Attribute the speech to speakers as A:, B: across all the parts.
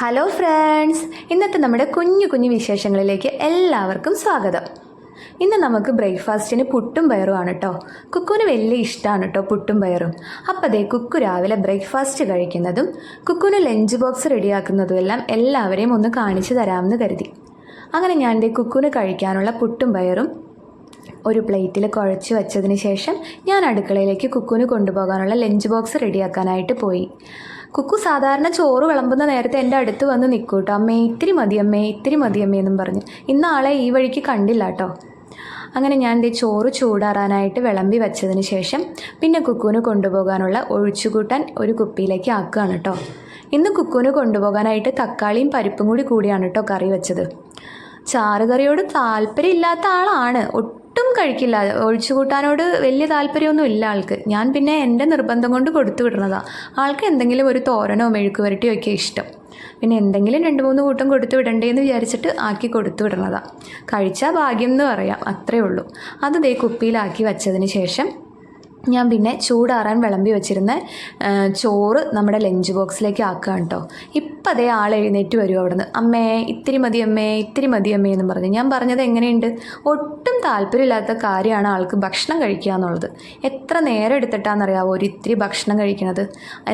A: Hello friends ഇന്നത്തെ നമ്മുടെ കുഞ്ഞു കുഞ്ഞു വിശേഷങ്ങളിലേക്ക് എല്ലാവർക്കും സ്വാഗതം. ഇന്ന് നമുക്ക് ബ്രേക്ക്ഫാസ്റ്റിന് പുട്ടും പയറുമാണ് കേട്ടോ കുക്കുവിന് വലിയ ഇഷ്ടമാണ് കേട്ടോ പുട്ടും പയറും. അപ്പോൾ അതേ കുക്കു രാവിലെ ബ്രേക്ക്ഫാസ്റ്റ് കഴിക്കുന്നതും കുക്കുവിന് ലഞ്ച് ബോക്സ് റെഡിയാക്കുന്നതും എല്ലാം എല്ലാവരെയും ഒന്ന് കാണിച്ചു തരാമെന്ന് കരുതി. അങ്ങനെ ഞാൻ എന്റെ കുക്കുവിന് കഴിക്കാനുള്ള പുട്ടും പയറും ഒരു പ്ലേറ്റിൽ കുഴച്ച് വെച്ചതിന് ശേഷം ഞാൻ അടുക്കളയിലേക്ക് കുക്കുവിന് കൊണ്ടുപോകാനുള്ള ലഞ്ച് ബോക്സ് റെഡിയാക്കാനായിട്ട് പോയി. കുക്കു സാധാരണ ചോറ് വിളമ്പുന്ന നേരത്തെ എന്റെ അടുത്ത് വന്ന് നിൽക്കും കേട്ടോ അമ്മേ ഇത്തിരി മതി അമ്മേ ഇത്തിരി മതി അമ്മേ എന്നും പറഞ്ഞ്. ഇന്ന് ആളെ ഈ വഴിക്ക് കണ്ടില്ല കേട്ടോ അങ്ങനെ ഞാൻ ദേ ചോറ് ചൂടാറാനായിട്ട് വിളമ്പി വെച്ചതിന് ശേഷം പിന്നെ കുക്കുവിന് കൊണ്ടുപോകാനുള്ള ഒഴിച്ചുകൂട്ടാൻ ഒരു കുപ്പിയിലേക്ക് ആക്കുകയാണ് കേട്ടോ ഇന്ന് കുക്കുവിന് കൊണ്ടുപോകാനായിട്ട് തക്കാളിയും പരിപ്പും കൂടി കൂടിയാണ് കേട്ടോ കറി വെച്ചത്. ചാറുകറിയോട് താല്പര്യമില്ലാത്ത ആളാണ്. ഒട്ടും കഴിക്കില്ല. ഒഴിച്ചു കൂട്ടാനോട് വലിയ താല്പര്യമൊന്നും ഇല്ല ആൾക്ക്. ഞാൻ പിന്നെ എന്റെ നിർബന്ധം കൊണ്ട് കൊടുത്തു വിടുന്നതാണ് ആൾക്ക് എന്തെങ്കിലും ഒരു തോരനോ മെഴുക്ക് വരട്ടിയോ ഒക്കെ ഇഷ്ടം. പിന്നെ എന്തെങ്കിലും രണ്ട് മൂന്ന് കൂട്ടം കൊടുത്തു വിടണ്ടേന്ന് വിചാരിച്ചിട്ട് ആക്കി കൊടുത്തു വിടണതാണ് കഴിച്ചാൽ ഭാഗ്യം എന്ന് പറയാം. അത്രയേ ഉള്ളൂ. അത് ദേ കുപ്പിയിലാക്കി വെച്ചതിന് ശേഷം ഞാൻ പിന്നെ ചൂടാറാൻ വിളമ്പി വെച്ചിരുന്ന ചോറ് നമ്മുടെ ലഞ്ച് ബോക്സിലേക്ക് ആക്കുകയാണ് കേട്ടോ. ഇപ്പം അതേ ആൾ എഴുന്നേറ്റ് വരും അവിടുന്ന്. അമ്മേ ഇത്തിരി മതി അമ്മേ ഇത്തിരി മതി അമ്മേ എന്ന് പറഞ്ഞ്. ഞാൻ പറഞ്ഞത് എങ്ങനെയുണ്ട്? ഒട്ടും താല്പര്യമില്ലാത്ത കാര്യമാണ് ആൾക്ക് ഭക്ഷണം കഴിക്കുക എന്നുള്ളത്. എത്ര നേരം എടുത്തിട്ടാണെന്നറിയാവോ ഒരു ഇത്തിരി ഭക്ഷണം കഴിക്കണത്?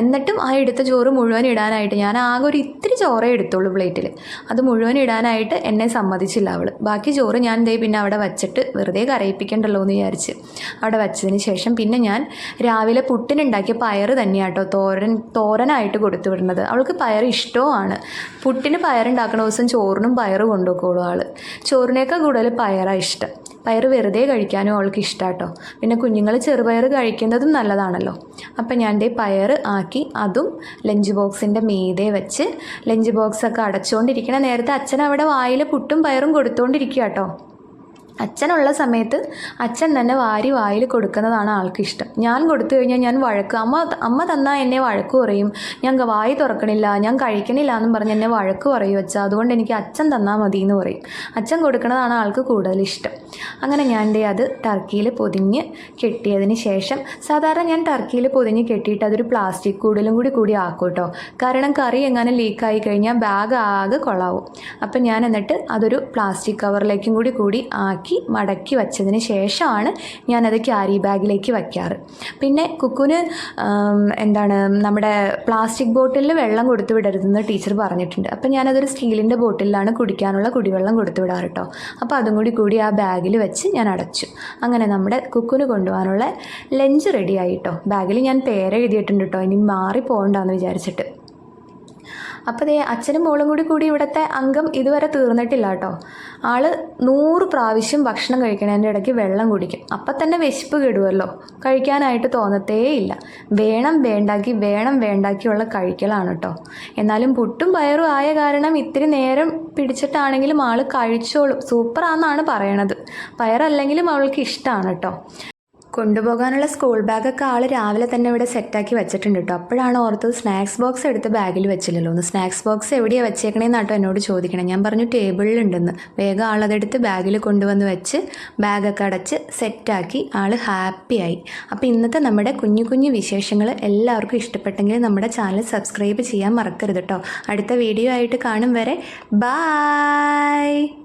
A: എന്നിട്ടും ആ എടുത്ത ചോറ് മുഴുവൻ ഇടാനായിട്ട് ഞാൻ ആകെ ഒരു ഇത്തിരി ചോറേ എടുത്തുള്ളൂ പ്ലേറ്റിൽ അത് മുഴുവൻ ഇടാനായിട്ട് എന്നെ സമ്മതിച്ചില്ല അവൾ ബാക്കി ചോറ് ഞാൻ ദേ പിന്നെ അവിടെ വച്ചിട്ട് വെറുതെ കരയിപ്പിക്കണ്ടല്ലോ എന്ന് വിചാരിച്ച് അവിടെ വെച്ചതിന് ശേഷം പിന്നെ ഞാൻ രാവിലെ പുട്ടിനുണ്ടാക്കിയ പയർ തന്നെയാണ് കേട്ടോ തോരൻ തോരനായിട്ട് കൊടുത്തു വിടുന്നത്. അവൾക്ക് പയർ ഇഷ്ടവുമാണ്. പുട്ടിന് പയറുണ്ടാക്കുന്ന ദിവസം ചോറിനും പയറ് കൊണ്ടുപോയിക്കോളൂ ആൾ ചോറിനേക്കാൾ കൂടുതൽ പയറാണ് ഇഷ്ടം. പയർ വെറുതെ കഴിക്കാനും അവൾക്ക് ഇഷ്ടാട്ടോ പിന്നെ കുഞ്ഞുങ്ങൾ ചെറുപയർ കഴിക്കുന്നതും നല്ലതാണല്ലോ. അപ്പം ഞാൻ ദേ പയർ ആക്കി അതും ലഞ്ച് ബോക്സിന്റെ മീതെ വെച്ച് ലഞ്ച് ബോക്സൊക്കെ അടച്ചുകൊണ്ടിരിക്കണ നേരത്തെ അച്ഛൻ അവിടെ വായിൽ പുട്ടും പയറും കൊടുത്തുകൊണ്ടിരിക്കുക കേട്ടോ അച്ഛനുള്ള സമയത്ത് അച്ഛൻ തന്നെ വാരി വായിൽ കൊടുക്കുന്നതാണ് ആൾക്ക് ഇഷ്ടം ഞാൻ കൊടുത്തു കഴിഞ്ഞാൽ ഞാൻ വഴക്ക് അമ്മ അമ്മ തന്നാൽ എന്നെ വഴക്ക് പറയും. ഞാൻ വായി തുറക്കണില്ല ഞാൻ കഴിക്കണില്ല എന്നും പറഞ്ഞ് എന്നെ വഴക്ക് പറയും അച്ഛ. അതുകൊണ്ട് എനിക്ക് അച്ഛൻ തന്നാൽ മതി എന്ന് പറയും. അച്ഛൻ കൊടുക്കുന്നതാണ് ആൾക്ക് കൂടുതൽ ഇഷ്ടം അങ്ങനെ ഞാൻ ദേ അത് ടർക്കിയിൽ പൊതിഞ്ഞ് കെട്ടിയതിന് ശേഷം സാധാരണ ഞാൻ ടർക്കിയിൽ പൊതിഞ്ഞ് കെട്ടിയിട്ട് അതൊരു പ്ലാസ്റ്റിക് കൂടിലും കൂടി കൂടി ആക്കും കേട്ടോ കാരണം കറി എങ്ങനെ ലീക്കായി കഴിഞ്ഞാൽ ബാഗ് ആകെ കൊള്ളാവും അപ്പം ഞാൻ എന്നിട്ട് അതൊരു പ്ലാസ്റ്റിക് കവറിലേക്കും കൂടി കൂടി ആക്കി മടക്കി വച്ചതിന് ശേഷമാണ് ഞാനത് ക്യാരി ബാഗിലേക്ക് വയ്ക്കാറ്. പിന്നെ കുക്കുന് എന്താണ് നമ്മുടെ പ്ലാസ്റ്റിക് ബോട്ടിലിൽ വെള്ളം കൊടുത്തു വിടരുതെന്ന് ടീച്ചർ പറഞ്ഞിട്ടുണ്ട്. അപ്പം ഞാനതൊരു സ്റ്റീലിന്റെ ബോട്ടിലാണ് കുടിക്കാനുള്ള കുടിവെള്ളം കൊടുത്തു വിടാറ് കേട്ടോ അപ്പോൾ അതും കൂടി കൂടി ആ ബാഗിൽ വെച്ച് ഞാൻ അടച്ചു. അങ്ങനെ നമ്മുടെ കുക്കുന് കൊണ്ടുപോകാനുള്ള ലഞ്ച് റെഡി ആയിട്ടോ. ബാഗിൽ ഞാൻ പേര് എഴുതിയിട്ടുണ്ട് കേട്ടോ ഇനി മാറി പോകണ്ടെന്ന് വിചാരിച്ചിട്ട്. അപ്പോൾ ദേ അച്ഛനും മോളും കൂടി കൂടി ഇവിടുത്തെ അംഗം ഇതുവരെ തീർന്നിട്ടില്ല കേട്ടോ. ആൾ നൂറ് പ്രാവശ്യം ഭക്ഷണം കഴിക്കണതിന്റെ ഇടയ്ക്ക് വെള്ളം കുടിക്കും. അപ്പം തന്നെ വിശപ്പ് കെടുമല്ലോ കഴിക്കാനായിട്ട് തോന്നത്തേ ഇല്ല വേണം വേണ്ടാക്കി വേണം വേണ്ടാക്കിയുള്ള കഴിക്കലാണ് കേട്ടോ. എന്നാലും പുട്ടും പയറും ആയ കാരണം ഇത്തിരി നേരം പിടിച്ചിട്ടാണെങ്കിലും ആൾ കഴിച്ചോളും. സൂപ്പറാന്നാണ് പറയണത്. പയറല്ലെങ്കിലും അവൾക്ക് ഇഷ്ടമാണ് കേട്ടോ. കൊണ്ടുപോകാനുള്ള സ്കൂൾ ബാഗൊക്കെ ആൾ രാവിലെ തന്നെ ഇവിടെ സെറ്റാക്കി വെച്ചിട്ടുണ്ട് കേട്ടോ അപ്പോഴാണ് ഓർത്തത് സ്നാക്സ് ബോക്സ് എടുത്ത് ബാഗിൽ വെച്ചില്ലല്ലോ. ഒന്ന് സ്നാക്സ് ബോക്സ് എവിടെയാണ് വെച്ചേക്കണേന്ന് കേട്ടോ എന്നോട് ചോദിക്കണേ. ഞാൻ പറഞ്ഞു ടേബിളിലുണ്ടെന്ന് വേഗം ആളതെടുത്ത് ബാഗിൽ കൊണ്ടുവന്ന് വെച്ച് ബാഗൊക്കെ അടച്ച് സെറ്റാക്കി ആൾ ഹാപ്പിയായി അപ്പോൾ ഇന്നത്തെ നമ്മുടെ കുഞ്ഞു കുഞ്ഞു വിശേഷങ്ങൾ എല്ലാവർക്കും ഇഷ്ടപ്പെട്ടെങ്കിൽ നമ്മുടെ ചാനൽ സബ്സ്ക്രൈബ് ചെയ്യാൻ മറക്കരുത് കേട്ടോ അടുത്ത വീഡിയോ ആയിട്ട് കാണും വരെ. ബായ്